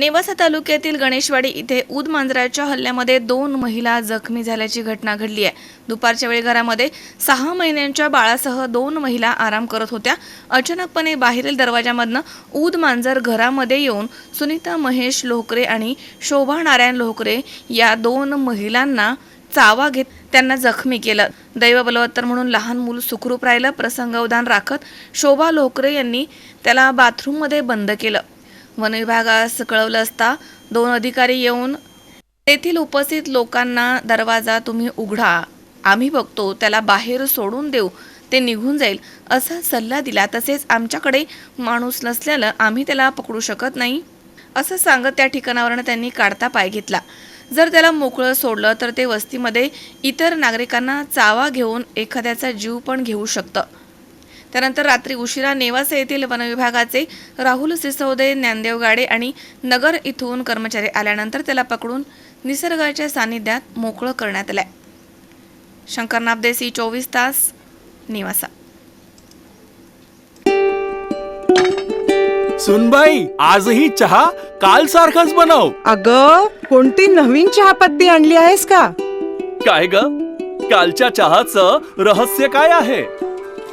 नेवासा तालुक्यातील गणेशवाडी इथे उद मांजराच्या हल्ल्यामध्ये दोन महिला जखमी झाल्याची घटना घडली आहे. दुपारच्या वेळी घरामध्ये सहा महिन्यांच्या बाळासह दोन महिला आराम करत होत्या. अचानकपणे बाहेरील दरवाजामधनं उद मांजर घरामध्ये येऊन सुनीता महेश लोकरे आणि शोभा नारायण लोकरे या दोन महिलांना चावा घेत त्यांना जखमी केलं. दैव बलवत्तर म्हणून लहान मूल सुखरूप राहिलं. प्रसंगावधान राखत शोभा लोकरे यांनी त्याला बाथरूममध्ये बंद केलं. वनविभागास कळवलं असता दोन अधिकारी येऊन तेथील उपस्थित लोकांना दरवाजा तुम्ही उघडा. आम्ही बघतो त्याला बाहेर सोडून देऊ ते निघून जाईल असा सल्ला दिला. तसेच आमच्याकडे माणूस नसल्यानं आम्ही त्याला पकडू शकत नाही असं सांगत त्या ठिकाणावरनं त्यांनी काढता पाय घेतला. जर त्याला मोकळं सोडलं तर ते वस्तीमध्ये इतर नागरिकांना चावा घेऊन एखाद्याचा जीव पण घेऊ शकतं. त्यानंतर रात्री उशिरा नेवासा येथील वनविभागाचे राहुल सिसोदे ज्ञानदेव गाडे आणि नगर इथून कर्मचारी आल्यानंतर त्याला पकडून निसर्गाच्या सानिध्यात मोकळं करण्यात आलंय. शंकर नाबदेसी चोवीस तास निवासा. सुनबाई आजही चहा काल सारखाच बनव. अग कोणती नवीन चहापत्ती आणली आहेस का? काय ग? कालच्या चहाचं रहस्य काय आहे?